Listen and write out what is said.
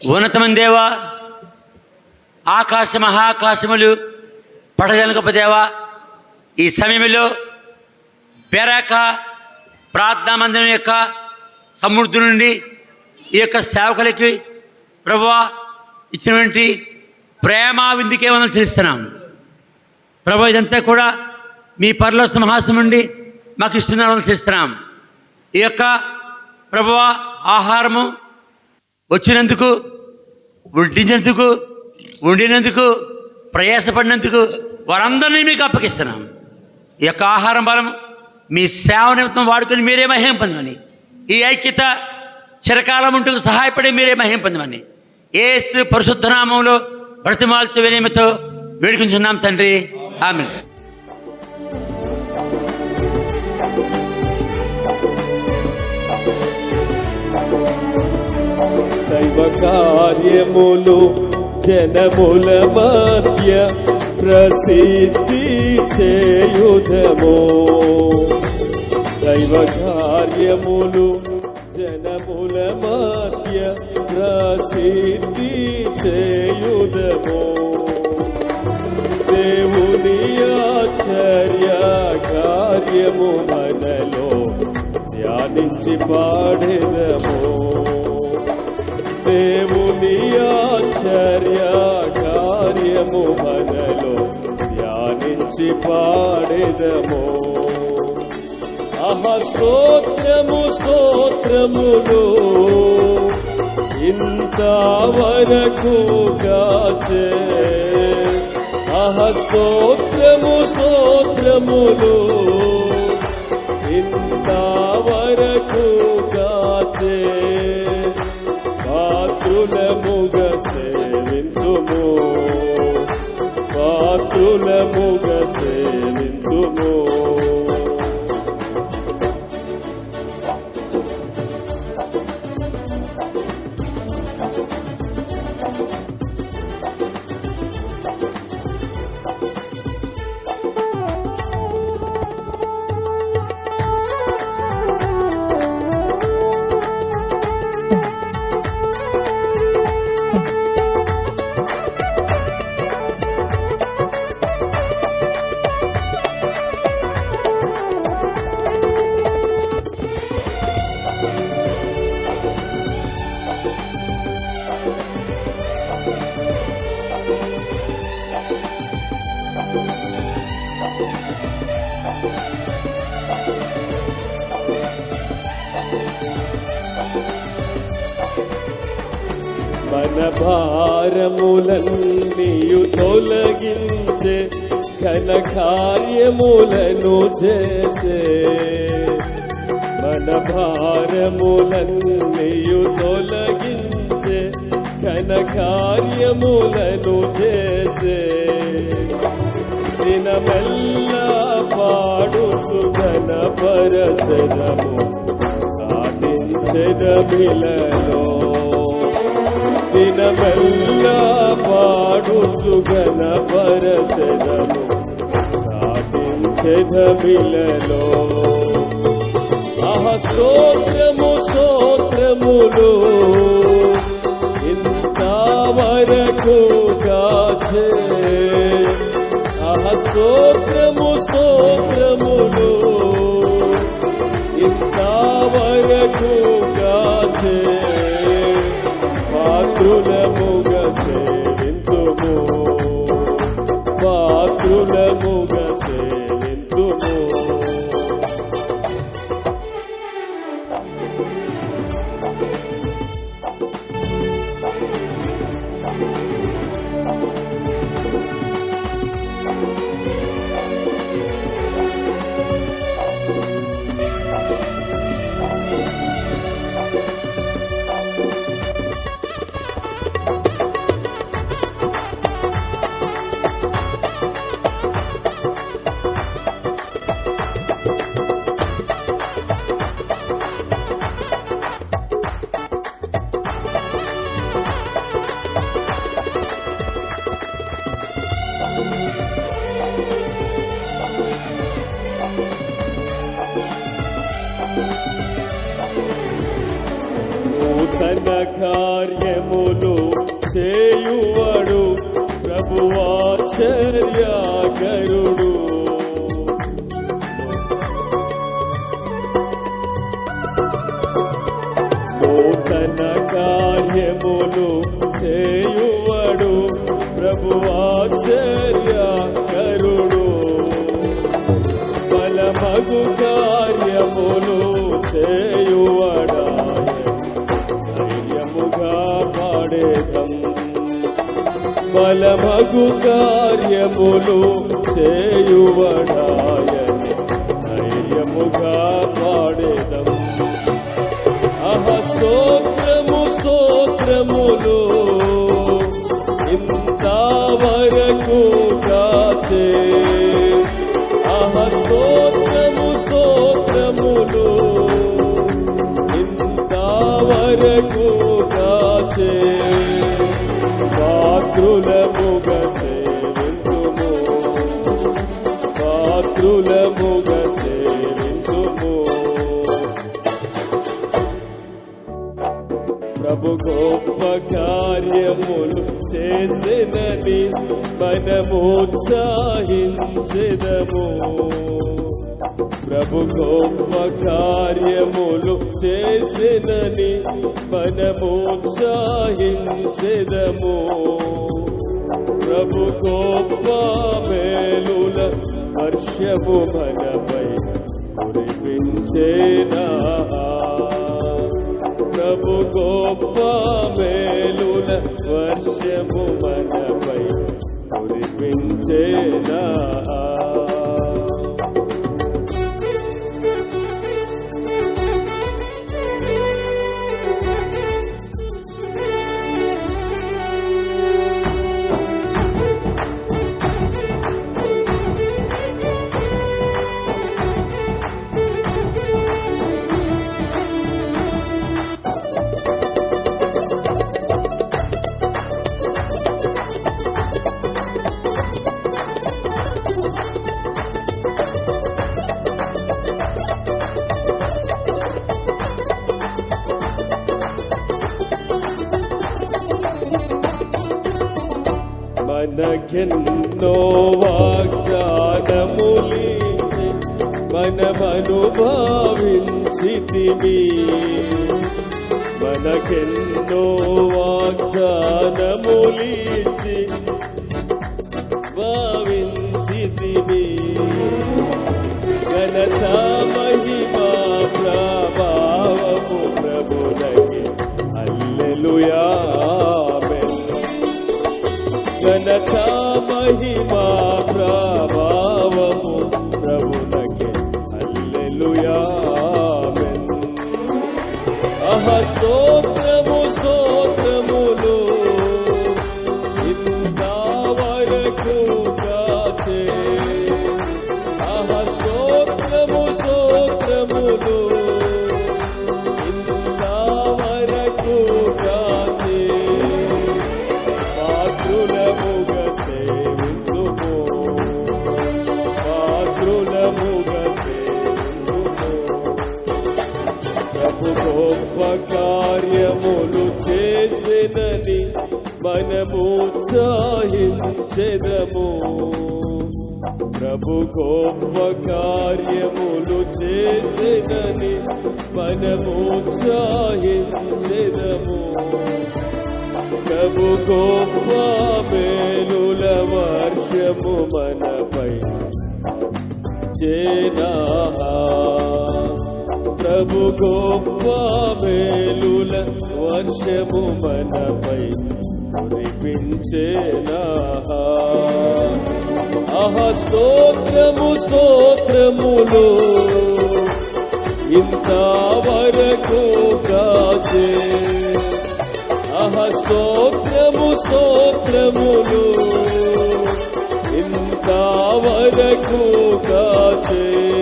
ఉన్నతమైన దేవా ఆకాశ మహాకాశములు పడగలగొప్ప ఈ సమయంలో బెరాక ప్రార్థనా మందిరం యొక్క సమృద్ధి నుండి ఈ యొక్క సేవకులకి ప్రభువా ఇచ్చినటువంటి ప్రేమ విందుకే మనం తెలుస్తున్నాం ప్రభు ఇదంతా కూడా మీ పరలో సింహాసం నుండి మాకు ఇస్తున్నామని తెలుస్తున్నాం ఈ యొక్క ప్రభువ ఆహారము వచ్చినందుకు వడ్డించినందుకు వండినందుకు ప్రయాసపడినందుకు వారందరినీ మీకు అప్పగిస్తున్నాను ఈ యొక్క ఆహారం బలం మీ సేవ నిమిత్తం వాడుకొని మీరే మహిమ పొందమని ఈ ఐక్యత చిరకాలం ఉంటూ సహాయపడి మీరే మహిమ పొందమని ఏసు పరిశుద్ధనామంలో బ్రతిమాల్చు బ్రతిమాలతో వినయమతో వేడుకుంటున్నాం తండ్రి. ఆమె కార్యములు జనముల మధ్య ప్రసిద్ధి చేయుధము దైవ కార్యములు జనముల మధ్య ప్రసిద్ధి చేయుధము దేవుని ఆచర్య కార్యము మనలో ధ్యానించి పాడేదము. దేవుని ఆశ్చర్య కార్యము మనలో ధ్యానించి పాడేదము. ఆహ స్తోత్రము స్తోత్రములు ఇంతవరకు గాచే ఆహ స్తోత్రము స్తోత్రములు ఇంతవరకు గాచే పాత్రులముగ సేవింతుము. పాత్రులముగ సేవింతుము మన భారములన్నీయు తొలగించే ఘన కార్యములను చేసే. మన భారములన్నీయు తొలగించే ఘన కార్యములను చేసే. దినమెల్లా పాడుచు ఘన పరచనము సాధించదమిలలో దినమెల్లా పాడుచు ఘన పరచదము సాధించదమిలలో ఆహ స్తోత్రము స్తోత్రములో సేవింతుము పాత్రులముగ సేవింతుము నూతన కార్యములు చేయువడు బలమగు కార్యములు చేయువడాయని ధైర్యముగా పాడేదం అహ స్తోత్రము స్తోత్రములు ఇంతవరకు కాచే. అహ స్తోత్రము స్తోత్రములు ఇంతవరకు కాచే. పాత్రులముగ సేవింతుము పాత్రులముగ సేవింతుము ప్రభు గొప్ప కార్యములు చేసినని మనము ప్రభు గొప్ప కార్యములు చేసినని మనమోత్సాహించెదము ప్రభు గొప్ప మేలుల వర్షము మనపై కురిపించేనా. ప్రభు గొప్ప మేలుల వర్షము మనపై కురిపించేనా. మనకెన్నో వాగ్దానములి మనమను భావించితివి మనకెన్నో వాగ్దానములిచి pra. గొప్ప కార్యములు చేసినని మనము చాహించెదము ప్రభు గొప్ప కార్యములు చేసినని మనము చాహించెదము ప్రభు గొప్ప మేలుల వర్షము మనపై చేనా ప్రభు గొప్ప మేలుల వర్షము మనపై కురిపించేనా? ఆహ స్తోత్రము స్తోత్రములు ఇంత వరకు కాచే. ఆహ స్తోత్రము స్తోత్రములు ఇంత వరకు కాచే.